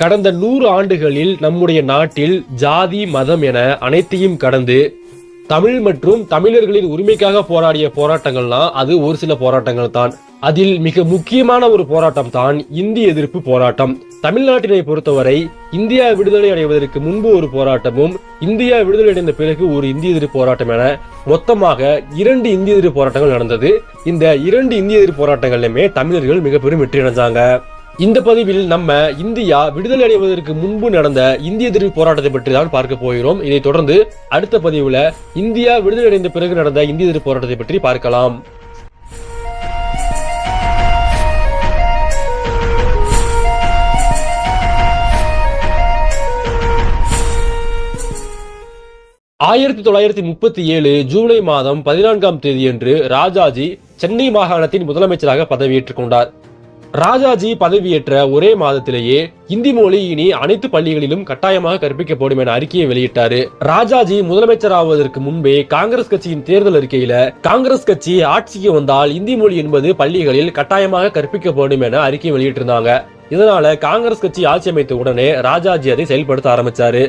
கடந்த நூறு ஆண்டுகளில் நம்முடைய நாட்டில் ஜாதி மதம் என அனைத்தையும் கடந்து தமிழ் மற்றும் தமிழர்களின் உரிமைக்காக போராடிய போராட்டங்கள்லாம் அது ஒரு சில போராட்டங்கள் தான். அதில் மிக முக்கியமான ஒரு போராட்டம் தான் இந்தி எதிர்ப்பு போராட்டம். தமிழ்நாட்டினை பொறுத்தவரை இந்தியா விடுதலை அடைவதற்கு முன்பு ஒரு போராட்டமும் இந்தியா விடுதலை அடைந்த பிறகு ஒரு இந்திய எதிர்ப்பு போராட்டம் என மொத்தமாக இரண்டு இந்திய எதிர்ப்பு போராட்டங்கள் நடந்தது. இந்த இரண்டு இந்திய எதிர்ப்பு போராட்டங்களிலுமே தமிழர்கள் மிக பெரும் வெற்றி அடைஞ்சாங்க. இந்த பதிவில் நம்ம இந்தியா விடுதலை அடைவதற்கு முன்பு நடந்த இந்திய எதிர்ப்பு போராட்டத்தை பற்றி தான் பார்க்க போகிறோம். இதைத் தொடர்ந்து அடுத்த பதிவுல இந்தியா விடுதலை அடைந்த பிறகு நடந்த இந்திய எதிர்ப்பு போராட்டத்தை பற்றி பார்க்கலாம். ஆயிரத்தி தொள்ளாயிரத்தி முப்பத்தி ஏழு ஜூலை மாதம் பதினான்காம் தேதியன்று ராஜாஜி சென்னை மாகாணத்தின் முதலமைச்சராக பதவியேற்றுக் கொண்டார். ராஜாஜி பதவியேற்ற ஒரே மாதத்திலேயே இந்தி மொழி இனி அனைத்து பள்ளிகளிலும் கட்டாயமாக கற்பிக்கப்படும் என அறிக்கையை வெளியிட்டாரு. ராஜாஜி முதலமைச்சராவதற்கு முன்பே காங்கிரஸ் கட்சியின் தேர்தல் அறிக்கையில காங்கிரஸ் கட்சி ஆட்சிக்கு வந்தால் இந்தி மொழி என்பது பள்ளிகளில் கட்டாயமாக கற்பிக்கப்படும் என அறிக்கை வெளியிட்டிருந்தாங்க. இதனால காங்கிரஸ் கட்சி ஆட்சி அமைத்த உடனே ராஜாஜி அதை செயல்படுத்த ஆரம்பிச்சாரு.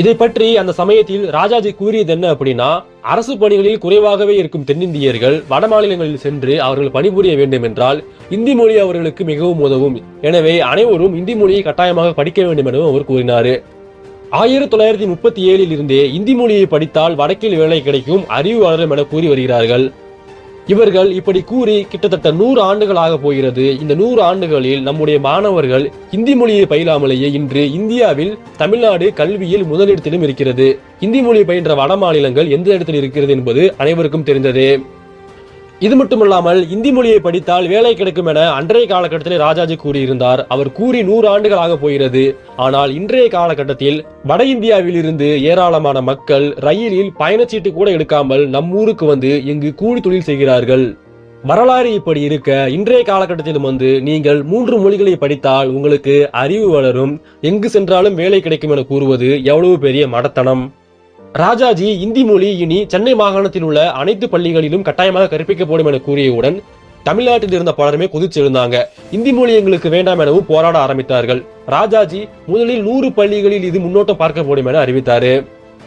இதை பற்றி அந்த சமயத்தில் ராஜாஜி கூறியது என்ன அப்படின்னா அரசு பணிகளில் குறைவாகவே இருக்கும் தென்னிந்தியர்கள் வட மாநிலங்களில் சென்று அவர்கள் பணிபுரிய வேண்டும் என்றால் இந்தி மொழி அவர்களுக்கு மிகவும் உதவும். எனவே அனைவரும் இந்தி மொழியை கட்டாயமாக படிக்க வேண்டும் எனவும் அவர் கூறினார். ஆயிரத்தி தொள்ளாயிரத்தி முப்பத்தி ஏழில் இருந்தே இந்தி மொழியை படித்தால் வடக்கில் வேலை கிடைக்கும் அறிவு வளரும் என கூறி வருகிறார்கள். இவர்கள் இப்படி கூறி கிட்டத்தட்ட நூறு ஆண்டுகளாக போகிறது. இந்த நூறு ஆண்டுகளில் நம்முடைய மாணவர்கள் இந்தி மொழியை பயிலாமலேயே இன்று இந்தியாவில் தமிழ்நாடு கல்வியில் முதலிடத்திலும் இருக்கிறது. இந்தி மொழி பயின்ற வட மாநிலங்கள் எந்த இடத்தில் இருக்கிறது என்பது அனைவருக்கும் தெரிந்ததே. இது மட்டுமல்லாமல் இந்தி மொழியை படித்தால் வேலை கிடைக்கும் என அன்றைய காலகட்டத்தில் ராஜாஜி கூறியிருந்தார். அவர் கூறி நூறு ஆண்டுகளாக போகிறது. ஆனால் இன்றைய காலகட்டத்தில் வட இந்தியாவில் இருந்து ஏராளமான மக்கள் ரயிலில் பயணச்சீட்டு கூட எடுக்காமல் நம் ஊருக்கு வந்து இங்கு கூலி தொழில் செய்கிறார்கள். வரலாறு இப்படி இருக்க இன்றைய காலகட்டத்திலும் வந்து நீங்கள் மூன்று மொழிகளை படித்தால் உங்களுக்கு அறிவு வளரும். எங்கு சென்றாலும் வேலை கிடைக்கும் என கூறுவது எவ்வளவு பெரிய மடத்தனம். ராஜாஜி இந்தி மொழி இனி சென்னை மாகாணத்தில் உள்ள அனைத்து பள்ளிகளிலும் கட்டாயமாக கற்பிக்கப்படும் என கூறியவுடன் தமிழ்நாட்டில் இருந்த பலருமே குதிச்செழுந்தாங்க. இந்தி மொழி எங்களுக்கு வேண்டாம் எனவும் போராட ஆரம்பித்தார்கள். ராஜாஜி முதலில் நூறு பள்ளிகளில் இது முன்னோட்டம் பார்க்கப்படும் என அறிவித்தாரு.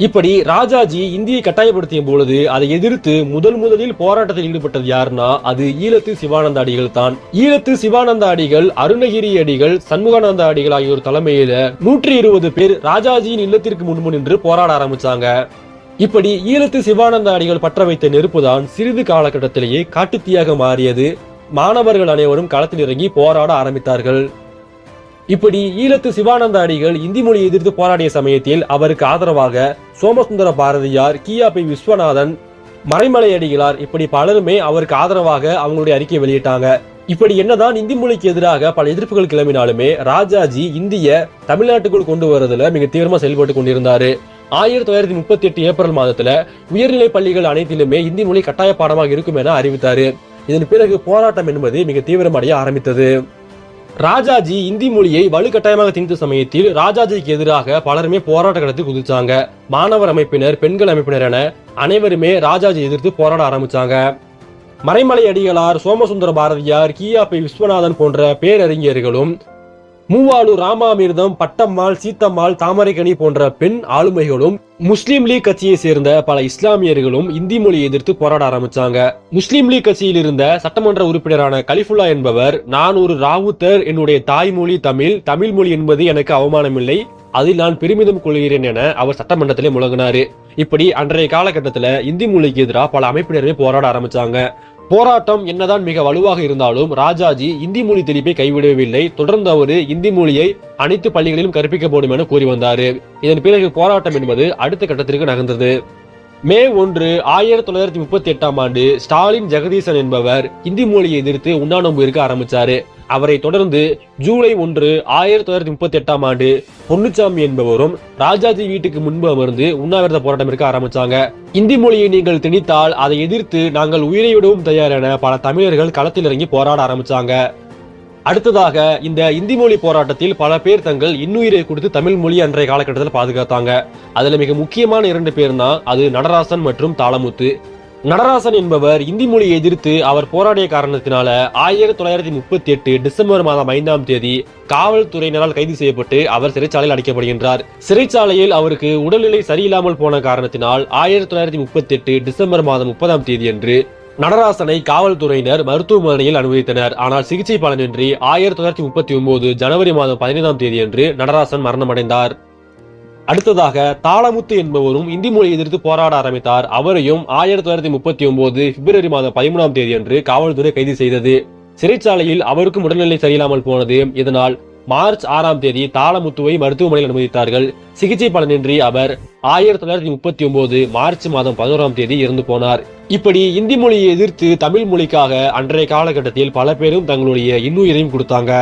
இப்படி ராஜாஜி இந்தியை கட்டாயப்படுத்திய பொழுது அதை எதிர்த்து முதல் முதலில் போராட்டத்தில் ஈடுபட்டது யாருன்னா அது ஈழத்து சிவானந்த அடிகள் தான். ஈழத்து சிவானந்த அடிகள் அருணகிரி அடிகள் சண்முகானந்த அடிகள் ஆகியோர் தலைமையில நூற்றி இருபது பேர் ராஜாஜியின் இல்லத்திற்கு முன்பு நின்று போராட ஆரம்பிச்சாங்க. இப்படி ஈழத்து சிவானந்த அடிகள் பற்ற வைத்த நெருப்புதான் சிறிது காலகட்டத்திலேயே காட்டுத்தீயாக மாறியது. மாணவர்கள் அனைவரும் களத்தில் இறங்கி போராட ஆரம்பித்தார்கள். இப்படி ஈழத்து சிவானந்த அடிகள் இந்தி மொழியை எதிர்த்து போராடிய சமயத்தில் அவருக்கு ஆதரவாக சோமசுந்தர பாரதியார் கியாபி விஸ்வநாதன் மறைமலை அடிகளார் இப்படி பலருமே அவருக்கு ஆதரவாக அவங்களுடைய அறிக்கை வெளியிட்டாங்க. இப்படி என்னதான் இந்தி மொழிக்கு எதிராக பல எதிர்ப்புகள் கிளம்பினாலுமே ராஜாஜி இந்திய தமிழ்நாட்டுக்குள் கொண்டு வரதுல மிக தீவிரமா செயல்பட்டு கொண்டிருந்தாரு. ஆயிரத்தி தொள்ளாயிரத்தி முப்பத்தி எட்டு ஏப்ரல் மாதத்துல உயர்நிலை பள்ளிகள் அனைத்திலுமே இந்தி மொழி கட்டாய பாடமாக இருக்கும் என அறிவித்தாரு. இதன் பிறகு போராட்டம் என்பது மிக தீவிரமடைய ஆரம்பித்தது. ராஜாஜி இந்தி மொழியை வலுக்கட்டாயமாக திணித்த சமயத்தில் ராஜாஜிக்கு எதிராக பலருமே போராட்ட களத்தில் குதிச்சாங்க. மாணவர் அமைப்பினர் பெண்கள் அமைப்பினர் என அனைவருமே ராஜாஜி எதிர்த்து போராட ஆரம்பிச்சாங்க. மறைமலை அடிகளார் சோமசுந்தர பாரதியார் கியாபி விஸ்வநாதன் போன்ற பேரறிஞர்களும் மூவாளு ராமாமிர்தம் பட்டம்மாள் சீத்தம்மாள் தாமரைக்கனி போன்ற பெண் ஆளுமைகளும் முஸ்லீம் லீக் கட்சியை சேர்ந்த பல இஸ்லாமியர்களும் இந்தி மொழியை எதிர்த்து போராட ஆரம்பிச்சாங்க. முஸ்லீம் லீக் கட்சியில் இருந்த சட்டமன்ற உறுப்பினரான கலிஃபுல்லா என்பவர் நான் ஒரு ராவுத்தர் என்னுடைய தாய்மொழி தமிழ் தமிழ் மொழி என்பது எனக்கு அவமானமில்லை அதில் நான் பெருமிதம் கொள்கிறேன் என அவர் சட்டமன்றத்திலே முழங்கினாரு. இப்படி அன்றைய காலகட்டத்தில் இந்தி மொழிக்கு எதிராக பல அமைப்பினருமே போராட ஆரம்பிச்சாங்க. போராட்டம் என்னதான் மிக வலுவாக இருந்தாலும் ராஜாஜி இந்தி மொழி திணிப்பை கைவிடவில்லை. தொடர்ந்து அவர் இந்தி மொழியை அனைத்து பள்ளிகளிலும் கற்பிக்கப்படும் என கூறி வந்தார். இதன் பிறகு போராட்டம் என்பது அடுத்த கட்டத்திற்கு நகர்ந்தது. மே ஒன்று ஆயிரத்தி தொள்ளாயிரத்தி முப்பத்தி எட்டாம் ஆண்டு ஸ்டாலின் ஜெகதீசன் என்பவர் இந்தி மொழியை எதிர்த்து உண்ணாநோம்பு இருக்க ஆரம்பிச்சாரு. அவரை தொடர்ந்து ஜூலை ஒன்று ஆயிரத்தி தொள்ளாயிரத்தி முப்பத்தி எட்டாம் ஆண்டு பொன்னுச்சாமி என்பவரும் ராஜாஜி வீட்டுக்கு முன்பு அமர்ந்து உண்ணாவிரத போராட்டம் இருக்க ஆரம்பிச்சாங்க. இந்தி மொழியை நீங்கள் திணித்தால் அதை எதிர்த்து நாங்கள் உயிரை விடவும் தயார் என பல தமிழர்கள் களத்தில் இறங்கி போராட ஆரம்பிச்சாங்க. அடுத்ததாக இந்த இந்தி மொழி போராட்டத்தில் பல பேர் தங்கள் இன்னுயிரை கொடுத்து தமிழ் மொழி அன்றைய காலகட்டத்தில் பாதுகாத்தாங்க. அதுல மிக முக்கியமான இரண்டு பேர் தான் அது நடராசன் மற்றும் தாளமுத்து. நடராசன் என்பவர் இந்தி மொழியை எதிர்த்து அவர் போராடிய காரணத்தினால ஆயிரத்தி தொள்ளாயிரத்தி முப்பத்தி எட்டு டிசம்பர் மாதம் ஐந்தாம் தேதி காவல்துறையினரால் கைது செய்யப்பட்டு அவர் சிறைச்சாலையில் அடைக்கப்படுகின்றார். சிறைச்சாலையில் அவருக்கு உடல்நிலை சரியில்லாமல் போன காரணத்தினால் ஆயிரத்தி தொள்ளாயிரத்தி முப்பத்தி எட்டு டிசம்பர் மாதம் முப்பதாம் தேதி அன்று நடராசனை காவல்துறையினர் மருத்துவமனையில் அனுமதித்தனர். ஆனால் சிகிச்சை பலனின்றி ஆயிரத்தி தொள்ளாயிரத்தி முப்பத்தி ஒன்பது ஜனவரி மாதம் பதினைந்தாம் தேதியன்று நடராசன் மரணமடைந்தார். அடுத்ததாக தாளமுத்து என்பவரும் இந்தி மொழியை எதிர்த்து போராட ஆரம்பித்தார். அவரையும் ஆயிரத்தி தொள்ளாயிரத்தி முப்பத்தி ஒன்பது பிப்ரவரி மாதம் பதிமூணாம் தேதி அன்று காவல்துறை கைது செய்தது. சிறைச்சாலையில் அவருக்கும் உடல்நிலை சரியில்லாமல் போனது. இதனால் மார்ச் ஆறாம் தேதி தாளமுத்துவை மருத்துவமனையில் அனுமதித்தார்கள். சிகிச்சை பலனின்றி அவர் ஆயிரத்தி தொள்ளாயிரத்தி முப்பத்தி ஒன்பது மார்ச் மாதம் பதினோராம் தேதி இறந்து போனார். இப்படி இந்தி மொழியை எதிர்த்து தமிழ் மொழிக்காக அன்றைய காலகட்டத்தில் பல பேரும் தங்களுடைய இன்னுயிரையும் கொடுத்தாங்க.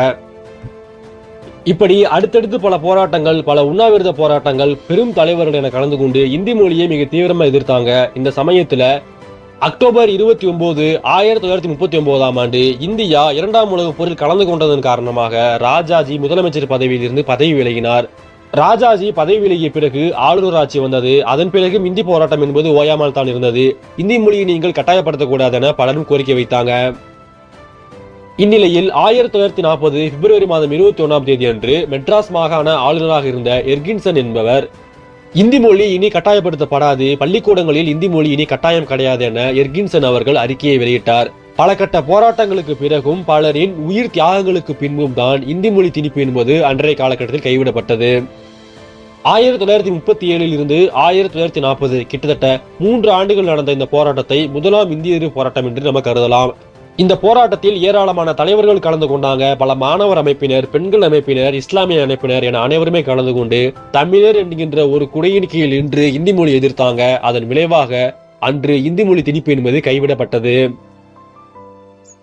இப்படி அடுத்தடுத்து பல போராட்டங்கள் பல உண்ணாவிரத போராட்டங்கள் பெரும் தலைவர்கள் என கலந்து கொண்டு இந்தி மொழியை மிக தீவிரமாக எதிர்த்தாங்க. இந்த சமயத்துல அக்டோபர் இருபத்தி ஒன்பது ஆயிரத்தி தொள்ளாயிரத்தி முப்பத்தி ஒன்பதாம் ஆண்டு இந்தியா இரண்டாம் உலகப் போரில் கலந்து கொண்டதன் காரணமாக ராஜாஜி முதலமைச்சர் பதவியிலிருந்து பதவி விலகினார். ராஜாஜி பதவி விலகிய பிறகு ஆளுநர் ஆட்சி வந்தது. அதன் பிறகு இந்தி போராட்டம் என்பது ஓயாமல் தான் இருந்தது. இந்தி மொழியை நீங்கள் கட்டாயப்படுத்தக்கூடாது என பலரும் கோரிக்கை வைத்தாங்க. இந்நிலையில் ஆயிரத்தி தொள்ளாயிரத்தி நாற்பது பிப்ரவரி மாதம் இருபத்தி ஒன்றாம் தேதி அன்று மெட்ராஸ் மாகாண ஆளுநராக இருந்த எர்கின்சன் என்பவர் இந்தி மொழி இனி கட்டாயப்படுத்தப்படாது பள்ளிக்கூடங்களில் இந்தி மொழி இனி கட்டாயம் கிடையாது என எர்கின்சன் அவர்கள் அறிக்கையை வெளியிட்டார். பல கட்ட போராட்டங்களுக்கு பிறகும் பலரின் உயிர் தியாகங்களுக்கு பின்பும் தான் இந்தி மொழி திணிப்பு என்பது அன்றைய காலகட்டத்தில் கைவிடப்பட்டது. ஆயிரத்தி தொள்ளாயிரத்தி முப்பத்தி ஏழில் இருந்து ஆயிரத்தி தொள்ளாயிரத்தி நாற்பது கிட்டத்தட்ட மூன்று ஆண்டுகள் நடந்த இந்த போராட்டத்தை முதலாம் இந்திய எதிர்ப்பு போராட்டம் என்று நம்ம கருதலாம். இந்த போராட்டத்தில் ஏராளமான தலைவர்கள் கலந்து கொண்டாங்க. பல மாணவர் அமைப்பினர் பெண்கள் அமைப்பினர் இஸ்லாமிய அமைப்பினர் என அனைவருமே கலந்து கொண்டு தமிழர் என்கின்ற ஒரு குடையின் கீழ் இன்று இந்தி மொழி எதிர்த்தாங்க. அதன் விளைவாக அன்று இந்தி மொழி திணிப்பு என்பது கைவிடப்பட்டது.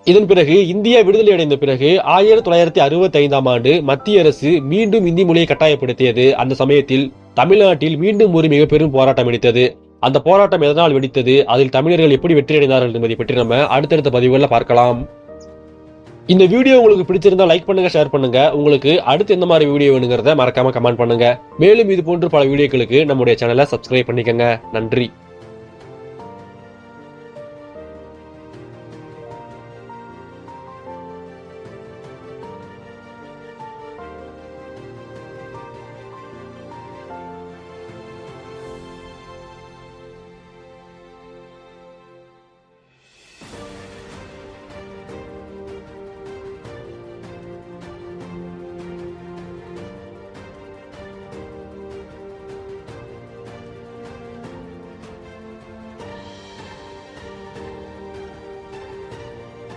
இதன் பிறகு இந்தியா விடுதலை அடைந்த பிறகு ஆயிரத்தி தொள்ளாயிரத்தி அறுபத்தி ஐந்தாம் ஆண்டு மத்திய அரசு மீண்டும் இந்தி மொழியை கட்டாயப்படுத்தியது. அந்த சமயத்தில் தமிழ்நாட்டில் மீண்டும் ஒரு மிக பெரும் போராட்டம் எடுத்தது அந்த போராட்டம் எதனால் வெடித்தது? அதில் தமிழர்கள் எப்படி வெற்றியடைந்தார்கள் என்பதை பற்றி நம்ம அடுத்தடுத்த பதிவுகளில் பார்க்கலாம். இந்த வீடியோ உங்களுக்கு பிடிச்சிருந்தா லைக் பண்ணுங்க ஷேர் பண்ணுங்க. உங்களுக்கு அடுத்து எந்த மாதிரி வீடியோ வேணுங்கிறத மறக்காம கமெண்ட் பண்ணுங்க. மேலும் இது போன்று பல வீடியோக்களுக்கு நம்முடைய சேனலை சப்ஸ்கிரைப் பண்ணிக்கங்க. நன்றி.